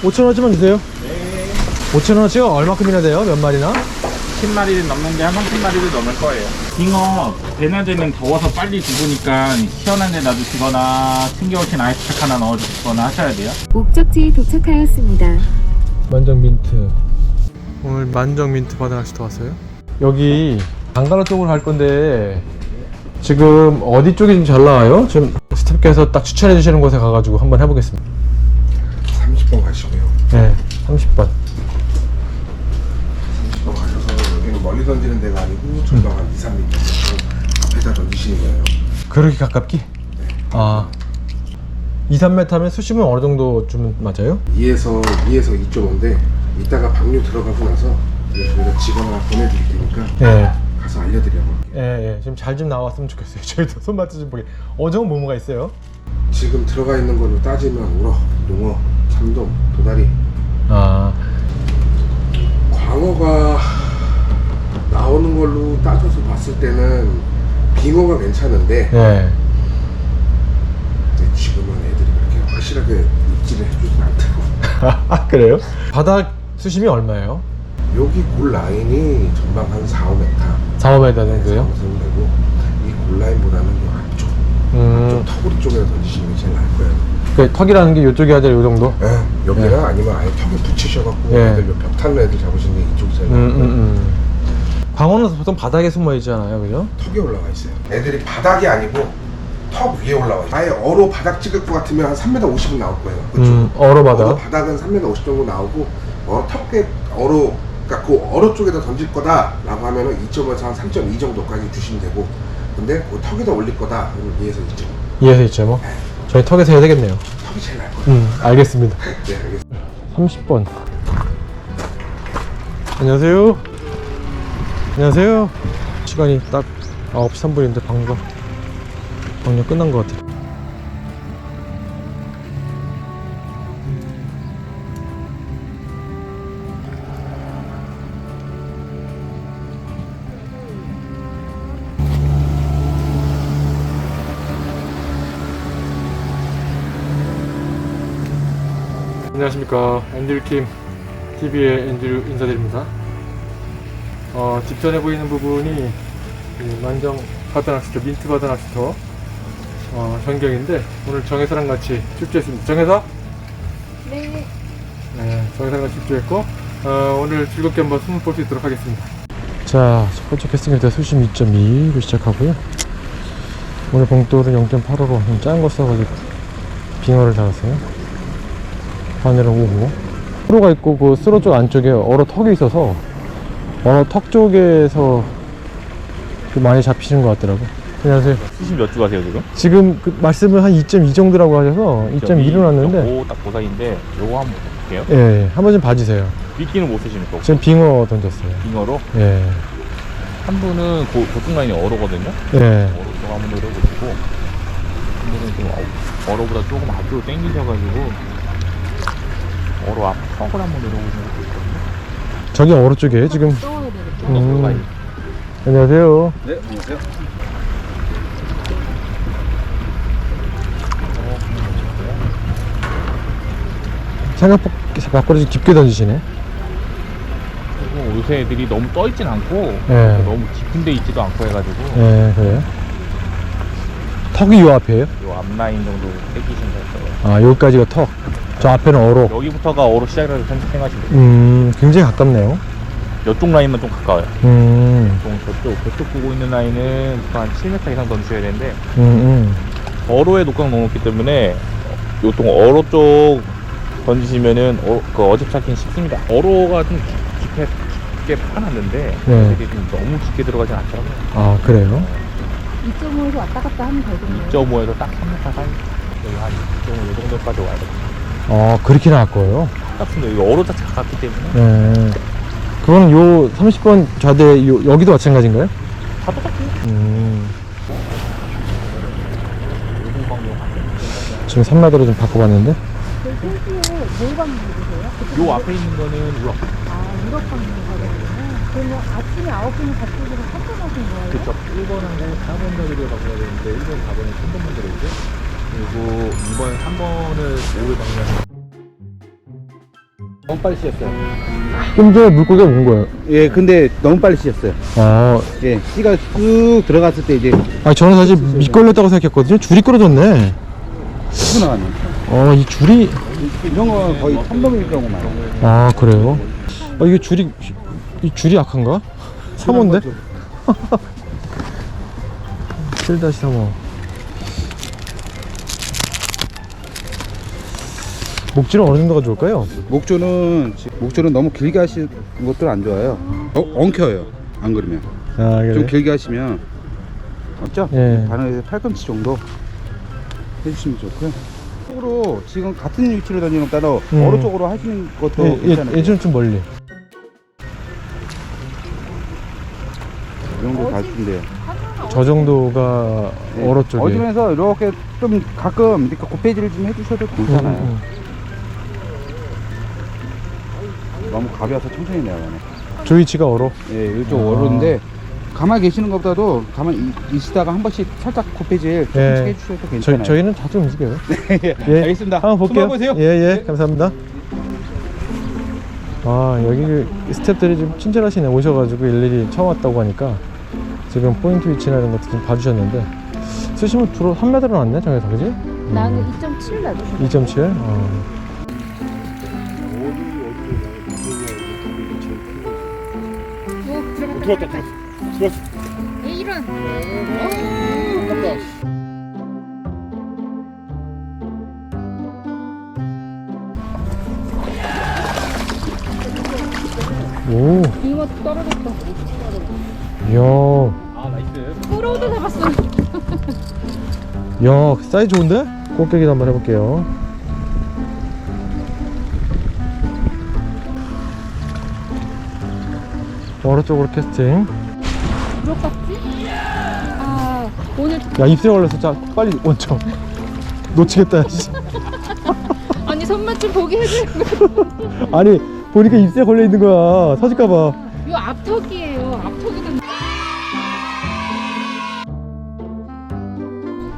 빙어 5천원어치만 주세요. 네. 5천원어치가 얼마큼이나 돼요? 몇 마리나? 10마리를 넘는데 한 30마리를 넘을 거예요. 빙어 대낮에는 더워서 빨리 죽으니까 시원한 데 놔두시거나 튕겨오신 아이스팩 하나 넣어주시거나 하셔야 돼요. 목적지에 도착하였습니다. 만정 민트. 오늘 만정 민트 바다 낚시터 왔어요? 여기 강가로 쪽으로 갈 건데 지금 어디 쪽이 좀 잘 나와요? 지금 스태프께서 딱 추천해 주시는 곳에 가가지고 한번 해보겠습니다. 30번 가시고요. 네, 30번. 30번 가셔서 여기는 멀리 던지는 데가 아니고 한 2, 3m 앞에다 던지시는 거예요. 그렇게 가깝기? 아, 2, 3m 하면 수심은 어느 정도 좀 맞아요? 2에서 2에서 2.5인데 이따가 방류 들어가고 나서 이제 저희가 직원 하나 보내드릴 테니까 예. 가서 알려드려요. 예, 예. 지금 잘좀 나왔으면 좋겠어요. 저희도 손맛 좀 보게. 어정 뭐뭐가 있어요? 지금 들어가 있는 걸로 따지면 우럭, 농어, 참돔, 도다리, 아, 광어가 나오는 걸로 따져서 봤을 때는 빙어가 괜찮은데 예. 근데 지금은 애들이 그렇게 확실하게 입질을 해주진 않더라고. 아, 그래요? 바닥 수심이 얼마예요? 여기 골 라인이 전방 한 4, 5m 4, 5m 정도요? 되고 이 골 라인보다는 이 앞쪽, 음, 좀 터구리 쪽에서 던지시는 게 제일 나을 거예요. 그 턱이라는 게 이쪽이 아니라 이 정도? 예, 여기나 예. 아니면 아예 턱에 붙이셔갖고 예. 애들 벽 타는 애들 잡으시는 게 이쪽이 제일 음, 음. 음. 광어는 보통 바닥에 숨어 있잖아요, 그죠? 턱에 올라가 있어요. 애들이 바닥이 아니고 턱 위에 올라와 있어요. 아예 어로 바닥 찍을 것 같으면 한 3m 50은 나올 거예요. 그렇죠? 음, 얼어 바닥. 어로 바닥은 3m 50 정도 나오고 어로 턱에 어로 그러니까 그 어로 쪽에다 던질 거다라고 하면은 2.5에서 한 3.2 정도까지 주시면 되고 근데 그 턱에다 올릴 거다 그러면 2에서 2.5 이해서 있죠, 뭐? 저희 턱에서 해야 되겠네요. 턱이 제일 나을 거예요. 음, 알겠습니다. 네 알겠습니다. 30번. 안녕하세요. 안녕하세요. 시간이 딱 9시 3분인데 방금 방금 끝난 것 같아요. 안녕하십니까. 앤드류킴 TV의 앤드류 인사드립니다. 어, 뒷편에 보이는 부분이 이 만정 바다 낚시터 민트 바다 낚시터 어, 전경인데 오늘 정혜사랑 같이 출주했습니다. 정혜사? 네. 네 정혜사랑 같이 출주했고 어, 오늘 즐겁게 한번 숨을 볼 수 있도록 하겠습니다. 자 첫 번째 캐스팅일 때 수심 2.2로 시작하고요. 오늘 봉돌은 0.85로 좀 작은 거 써가지고 빙어를 잡았어요 바늘은 5호 스로가 있고 그 스로 쪽 안쪽에 얼어 턱이 있어서 얼어 턱 쪽에서 좀 많이 잡히시는 것 같더라고 안녕하세요 수심 몇 주 가세요 지금? 지금 그 말씀을 한 2.2 정도라고 하셔서 2.2로 놨는데 요거 딱 보상인데 요거 한번 볼게요. 예, 예. 한번 좀 봐주세요 미끼는 못 쓰시는 거. 지금 빙어 던졌어요 빙어로 예, 한 분은 고, 보통 라인이 어로거든요. 예. 어로 쪽 한번 노려보시고 한 분은 좀 어- 어로보다 조금 앞으로 당기셔가지고 어로 앞 턱을 한번 노려보시는 것도 있거든요. 저기 어로 쪽이에요 지금 떠드릴게요. 음. 안녕하세요 네 안녕하세요. 생각보다 깊게 던지시네 그리고 요새 애들이 너무 떠있진 않고 예. 너무 깊은 데 있지도 않고 해가지고 예, 그래요 턱이 요 앞이에요? 요 앞라인 정도 땡기시면 될 거예요. 아 여기까지가 턱 저 앞에는 어로 여기부터가 어로 시작이라서 생각하시면 돼요. 음 굉장히 가깝네요 이쪽 라인만 좀 가까워요. 음, 보통 저쪽, 저쪽 보고 있는 라인은 보통 한 7m 이상 던지셔야 되는데 음, 음. 어로에 녹각 넣어놓기 때문에 요통 어로 쪽 던지시면은 어, 그 어집 찾기는 쉽습니다. 어로가 좀 깊- 깊게, 깊게 파놨는데 네. 이게 좀 너무 깊게 들어가진 않더라고요. 아 그래요? 2.5에서 왔다 갔다 하면 되겠네요. 2.5에서 딱 3m 사이 여기 한 2.5이 정도까지 와야 돼요. 아 그렇게 나갈 거예요? 가깝습니다. 여기 어로 자체 가깝기 때문에 네 그거는 요 30번 좌대 요, 여기도 마찬가지인가요? 다 똑같아요. 음 지금 3마디로 좀 바꿔봤는데 그뭘 받는 거세요? 요 앞에 있는 거는 우럭. 아, 유럽 받는 거거든요. 그러면 아침에 9시는 갑자기로 선점하신 거예요? 그쵸. 1번하고 4번 자리를 바꿔야 되는데 1번, 4번은 3번만 들어오죠. 그리고 2번, 3번을 5일 방문하시면 너무 빨리 씻었어요. 좀 전에 물고기가 온 거예요. 예, 근데 너무 빨리 씻었어요. 아, 예, 씨가 쑥 들어갔을 때 이제 아 저는 사실 미끌렸다고 생각했거든요. 줄이 끌어졌네. 쑥 나가네. 어, 이 줄이 이런 거 거의 천범일 경우 많아요. 아 그래요? 아 이게 줄이 이 줄이 약한가? 3호인데? 7-3호 목줄은 어느 정도가 좋을까요? 목줄은 지- 목줄은 너무 길게 하시는 것도 안 좋아요. 어, 엉켜요. 안 그러면 아 그래? 좀 길게 하시면 맞죠? 예. 바늘에서 팔꿈치 정도 해주시면 좋고요. 쪽으로 지금 같은 위치로 던지는 것보다 음. 어느 쪽으로 하시는 것도 예, 예, 괜찮아요. 예전은 좀 멀리 이 정도 가주신대요. 저 정도가 네. 얼어 쪽에 어지면서 이렇게 좀 가끔 이렇게 곱빼지를 좀 해주셔도 괜찮아요. 음, 음. 너무 가벼워서 천천히 내려가네. 저 위치가 얼어 예, 이쪽 아. 어려운데 가만히 계시는 것보다도 가만히 이- 있으다가 한 번씩 살짝 곱빼질 조금씩 예. 해주셔도 저, 괜찮아요. 저희는 자주 움직여요 예, 예. 알겠습니다. 한번 볼게요. 보세요. 예, 예, 감사합니다. 아, 여기 그 스탭들이 좀 친절하시네. 오셔가지고 일일이 처음 왔다고 하니까 지금 포인트 위치나 이런 것도 좀 봐주셨는데 수심은 주로 3m로 났네, 정해서, 그지? 나는 2.7 놔두셨어. 2.7? 어. 들어갔다. 들어갔다. 들어갔어. 이런. 오, 잉어 떨어졌다. 이야, 프로도 잡았어. 야, 사이즈 좋은데? 꽃게기도 한번 해볼게요. 오른쪽으로 캐스팅. 부럽겠지? 아, 오늘 야, 입새 걸렸어. 자, 빨리 원청. 놓치겠다, 씨. 아니 손맛 좀 보게 해줘. 아니 보니까 입새 걸려 있는 거야 터질까봐 요 앞턱이에요. 앞턱이든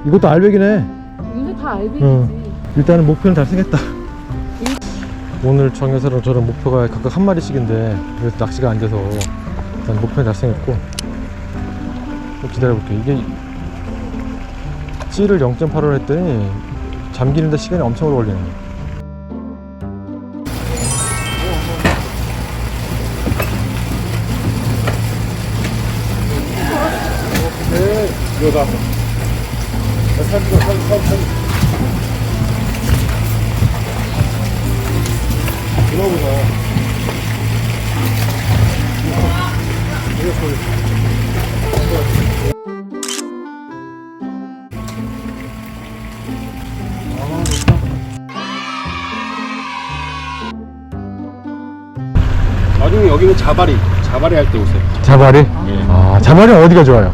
이것도 알백이네 요새 다 알배기지. 응. 일단은 목표는 달성했다 오늘 정여사랑 저랑 목표가 각각 한 마리씩인데 그래서 낚시가 안 돼서 일단 목표는 달성했고 좀 기다려볼게 이게 찌를 0.8로 했더니 잠기는데 시간이 엄청 오래 걸리네 자바리, 자바리 할때 오세요. 자발이? 아 자발이 어디가 좋아요?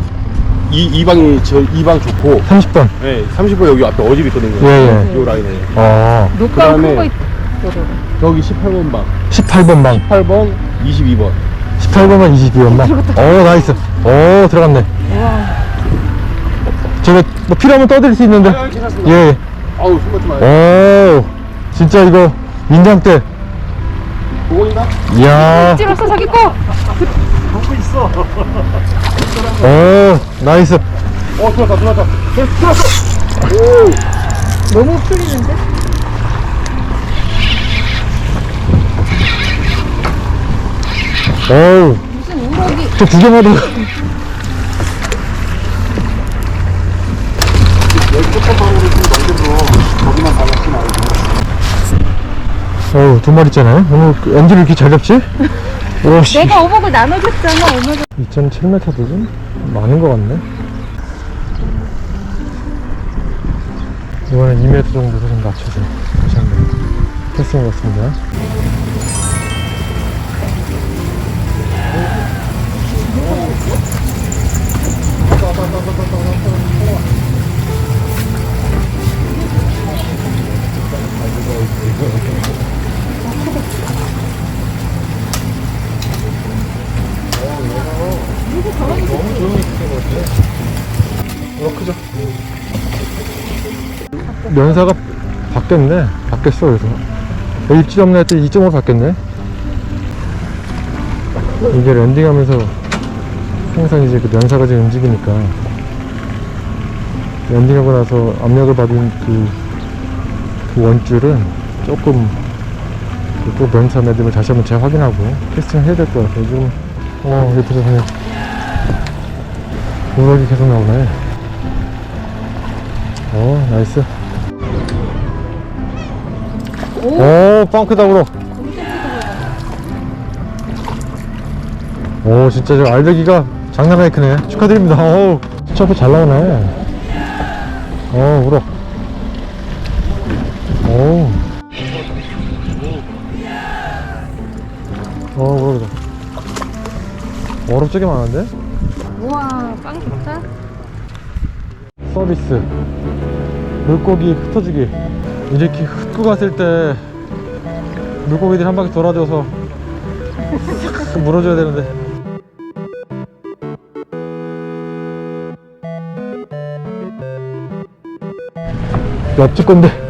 이, 이 방이, 저, 이방 좋고, 30번 예, 30번 여기 앞에 어집이 있거든요. 예, 예. 요 라인에. 어 녹방 그다음에- 큰거. 여기 18번 방, 18번 방 8번, 22번. 18번만 22번만 오 나이스 오 들어갔네 와. 제가 뭐 필요하면 떠드릴 수 있는데 아, 괜찮습니다. 예. 아우, 숨 맞지 마요. 오 진짜 이거 민장 때 보고인가? 이야 찔렀어 자기 거. 오 나이스 어, 들어왔다, 들어왔다. 너무 풀리는데? 오우 무슨 우럭이 저 구경하다 어우 두 마리 있잖아요 오늘 그 엔지를 이렇게 잘 잡지? 오씨 내가 어묵을 나눠줬잖아 전에. 2.7m도 좀 많은 것 같네 이번엔 2m 정도로 좀 낮춰서 다시 한번 테스팅 해봤습니다 면사가 바뀌었네. 바뀌었어 그래서. 어, 입질 없네 했더니 2.5 받겠네. 이게 랜딩하면서 항상 이제 그 면사가 지금 움직이니까. 랜딩하고 나서 압력을 받은 그, 그 원줄은 조금 그 또 면사 매듭을 다시 한번 재확인하고 캐스팅을 해야 될 것 같아요. 지금 어 옆에서 그냥 우럭이 계속 나오네. 어 나이스. 오! 빵크다 우럭 오 진짜 저 알배기가 장난 아니 크네. 축하드립니다. 어우 수첩이 잘 나오네. 어 우럭 오 어, 우럭이다. 어렵 되게 많은데? 우와, 빵 좋다. 서비스. 물고기 흩어주기. 이렇게 흩고 갔을 때 물고기들이 한 바퀴 돌아줘서 싹 물어줘야 되는데. 옆집 건데.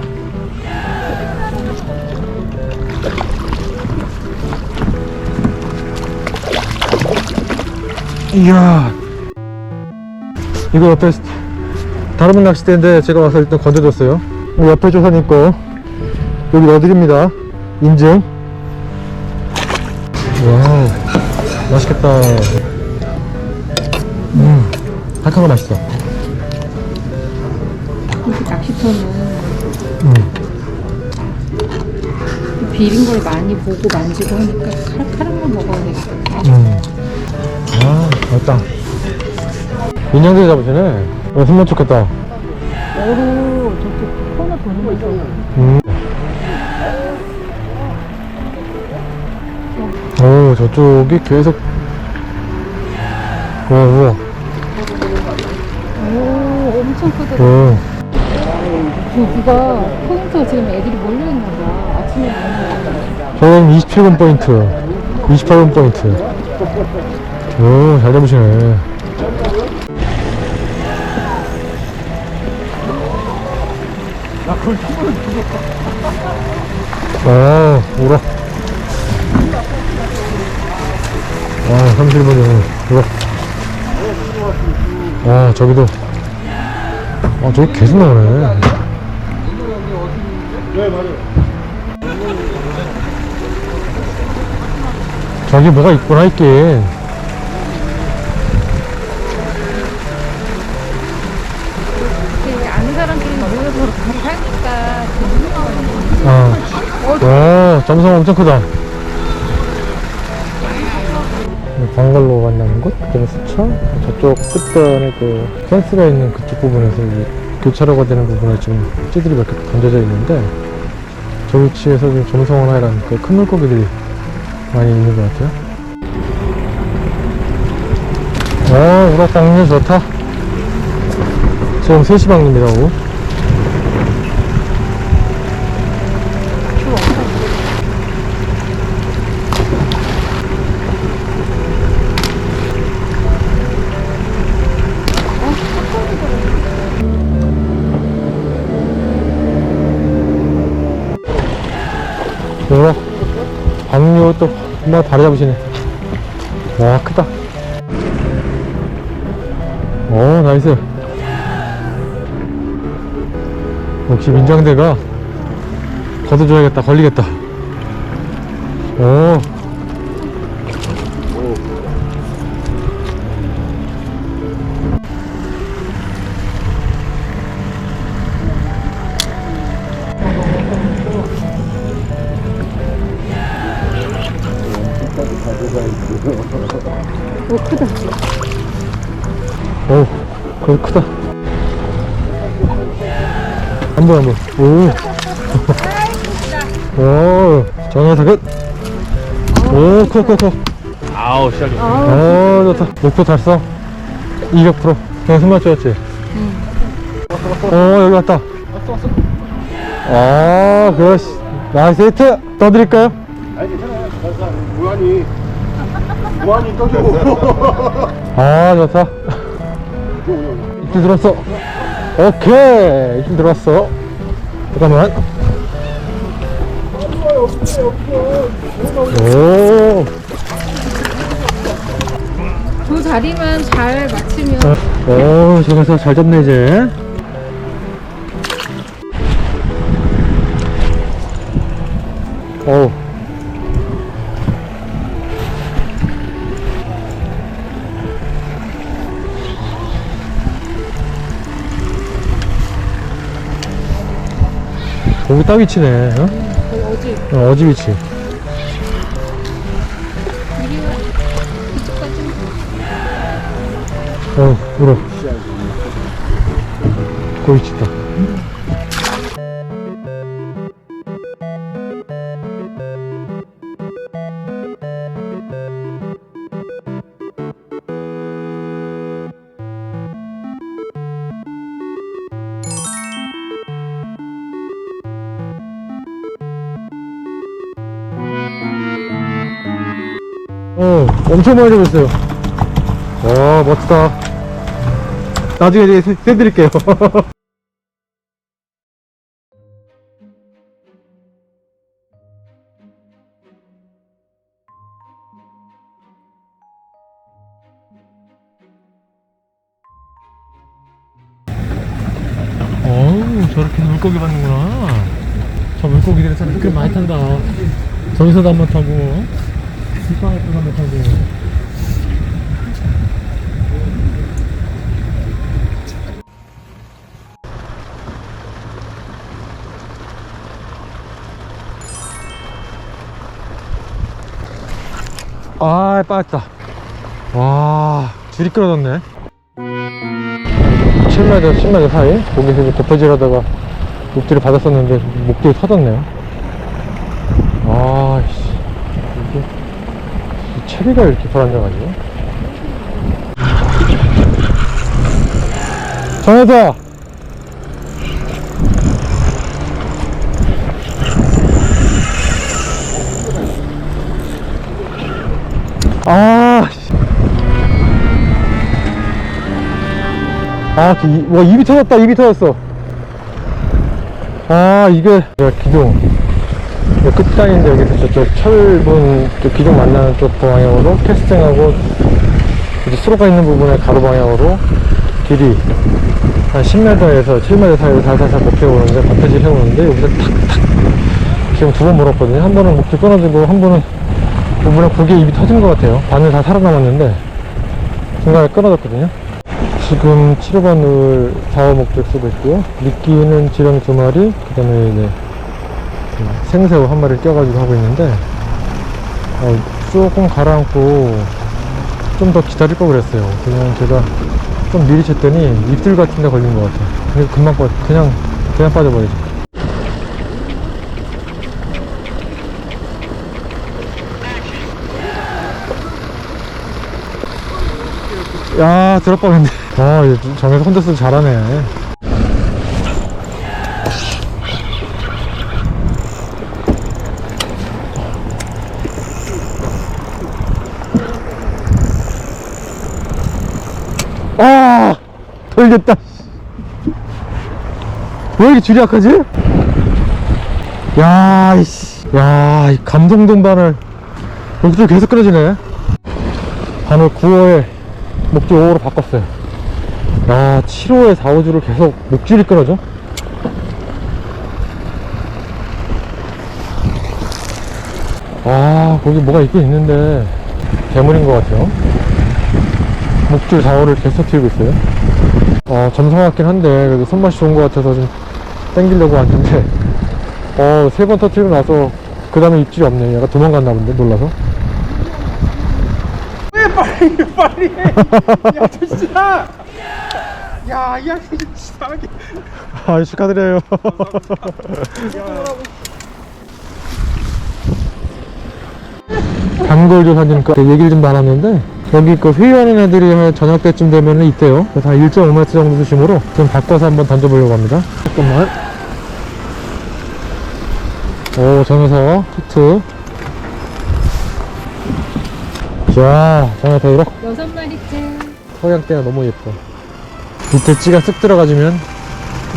이야. 이거 옆에 다른 분 낚싯대인데 제가 와서 일단 건져줬어요. 옆에 조사님 거 여기 넣어드립니다. 인증. 와우, 맛있겠다. 음, 칼칼한 맛있어. 이렇게 낚시터는 음, 비린 걸 많이 보고 만지고 하니까 칼칼한 거 먹어야 되겠다. 음. 아, 맛있다. 인형들 잡으시네. 어, 손만 좋겠다. 어로 저렇게 코너 도는 거 있어. 음. 오, 저쪽이 계속. 와, 우와. 오, 엄청 크더라. 어. 여기가 포인트가 지금 애들이 몰려있나 봐. 아침에 저는 27번 포인트, 28번 포인트. 오, 잘 잡으시네. 아, 오라. 아, 31번이네. 오라. 아, 저기도. 아, 저기 계속 나오네. 저기 뭐가 있구나, 있긴. 와, 점성 엄청 크다. 방갈로 만나는 곳, 수천, 저쪽 끝단에 그 펜스가 있는 그쪽 부분에서 이제 교차로가 되는 부분에 좀 찌들이 몇 개 던져져 있는데 저 위치에서 지금 점성어나 이런 그큰 물고기들이 많이 있는 것 같아요. 어, 우럭 방류 좋다. 지금 3시 방입니다, 오후. 우럭 방류 또 한번 다리 잡으시네. 와 크다. 오 나이스. 역시 민장대가 걷어줘야겠다 걸리겠다. 오 오 크다. 오, 크다. 한 번, 한 번. 오. 오, 전화 타겟. 오, 커, 커, 커. 아우 시작이 오, 좋다. 목표 달성. 200%. 그냥 숨만 쥐었지? 응. 오, 여기 왔다. 아, 그렇지. 나이스 히트. 떠드릴까요? 아니 괜찮아요. 무한히 무한히 떠주고. 아, 좋다. 입질 들었어. 오케이. 입질 들었어. 잠깐만. 오. 두 자리만 잘 맞추면 오, 저기서 잘 잡네, 이제. 어 딱 위치네, 어? 거의 어지 어, 어지 위치. 어, 울어. 고기 치다. 엄청 많이 잡았어요. 와, 멋지다. 나중에 이제 세- 세드릴게요. 어우, 저렇게 물고기 받는구나. 저 물고기들은 참 많이 탄다. 저기서도 한번 타고, 뒷방에도 한번 타고. 아, 빠졌다. 와, 줄이 끊어졌네. 7m, 10m 사이? 거기서 이제 고퍼질 하다가 목줄을 받았었는데, 목줄이 터졌네요. 아, 씨. 이게, 이 체리가 이렇게 불안정하지? 정혜자! 아, 씨. 아, 그, 이- 와, 입이 터졌다, 입이 터졌어. 아, 이게, 야, 기둥. 이 끝단인데, 여기서 저쪽 철분, 저 기둥 만나는 쪽 방향으로 캐스팅하고, 이제 수로가 있는 부분에 가로 방향으로 길이 한 10m에서 7m 사이로 살살살 목표오는데, 버텨질 해오는데, 여기서 탁탁. 지금 두 번 물었거든요. 한 번은 목표 끊어지고, 한 번은 부분에 고기에 입이 터진 것 같아요. 반을 다 살아남았는데 중간에 끊어졌거든요. 지금 치료반을 4호 목적 쓰고 있고요. 미끼는 지렁이 두 마리, 그 다음에 이제 그 생새우 한 마리를 껴가지고 하고 있는데 어, 조금 가라앉고 좀 더 기다릴 걸 그랬어요. 그냥 제가 좀 미리 쳤더니 입술 같은 데 걸린 것 같아요. 그래서 금방 빠 그냥 그냥 빠져버리죠. 야, 들어 뻔했네. 아, 얘 정에서 혼자 쓰기 잘하네. 아, 돌겠다. 왜 이렇게 줄이 약하지? 야, 이씨. 야, 이 감동 동반을 목줄 계속 끊어지네. 바늘 9호에 목줄 5호로 바꿨어요. 야, 7호에 4, 5주를 계속 목줄이 끊어져? 아, 거기 뭐가 있긴 있는데, 괴물인 것 같아요. 목줄 4, 5를 계속 튀고 있어요. 어, 점성 같긴 한데, 그래도 손맛이 좋은 것 같아서 좀 땡기려고 왔는데, 어, 세 번 터트리고 나서, 그 다음에 입질이 없네. 얘가 도망갔나 본데, 놀라서. 야, 이 양이 이상하게. 아, 축하드려요. 단골 조사니까 얘기를 좀 나눴는데 여기 그 회의하는 애들이 저녁 때쯤 되면은 있대요. 그래서 한 1.5m 정도 수심으로 좀 바꿔서 한번 던져보려고 합니다. 잠깐만. 오, 전에서 히트. 이야 저 녀석 이렇게 여섯 마리째. 서양대가 너무 예뻐. 밑에 찌가 쓱 들어가주면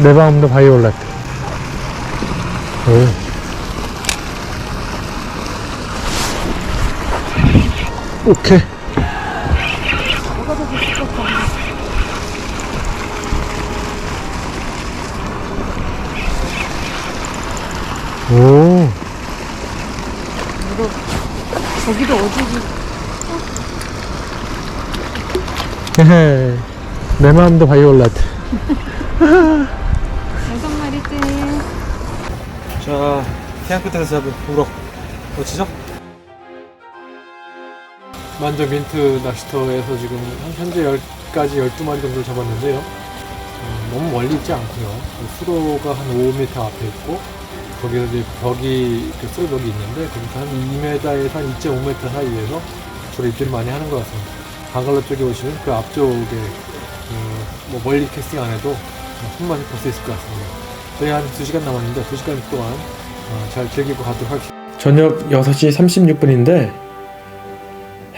내 마음도 바이올렛. 오. 오케이. 오. 저기도 어디지? 헤헤. 내 마음도 바이올렛. 다섯 마리째. 자, 태양 끝에서 잡은 우럭. 어치죠? 만저 민트 낚시터에서 지금 한- 현재 10까지 12마리 정도 잡았는데요. 음, 너무 멀리 있지 않고요. 수로가 한 5m 앞에 있고, 거기서 이제 벽이, 그 수로 벽이 있는데, 거기서 한 2m에서 한 2.5m 사이에서 주로 입질을 많이 하는 것 같습니다. 방갈로 쪽에 오시면 그 앞쪽에, 그, 뭐 멀리 캐스팅 안 해도 손맛을 볼 수 있을 것 같습니다. 저희 한 2시간 남았는데 2시간 동안 어, 잘 즐기고 가도록 하겠습니다. 저녁 6시 36분인데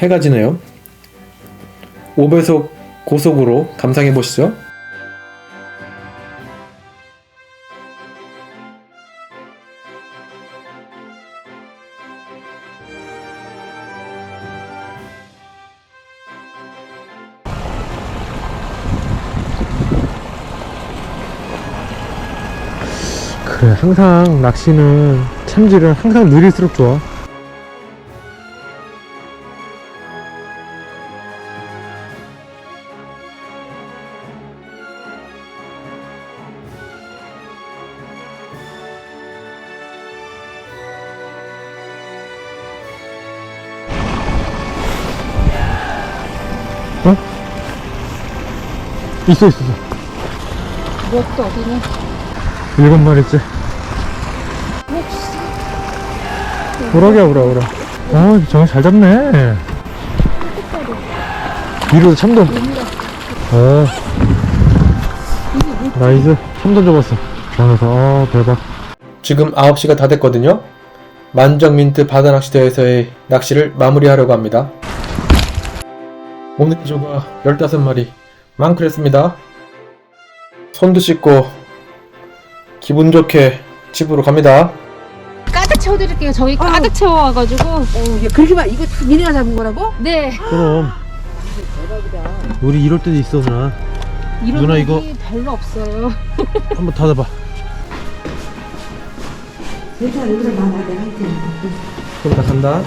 해가 지네요. 5배속 고속으로 감상해 보시죠. 항상 낚시는 참질은 항상 느릴수록 좋아 있어 있어 있어. 무엇도 어디니? 일곱 마리째. 우럭이야 우럭 우럭. 어 정말 잘 잡네. 위로 참돔. 어. 나이스. 참돔 잡았어. 장어서 어 대박. 지금 9시가 다 됐거든요. 만정민트 바다 낚시대에서의 낚시를 마무리하려고 합니다. 오늘 조가 15마리 많그랬습니다 손도 씻고 기분 좋게 집으로 갑니다 가득 채워드릴게요. 저희 가득 채워와가지고. 어, 야, 그렇게만 이거 다 니네가 잡은 거라고? 네. 그럼 우리 이럴 때도 있어 누나 이런 누나, 일이 이거- 별로 없어요. 한번 닫아봐 괜찮아, 여기서 나나 내가 할게. 그럼 나 간다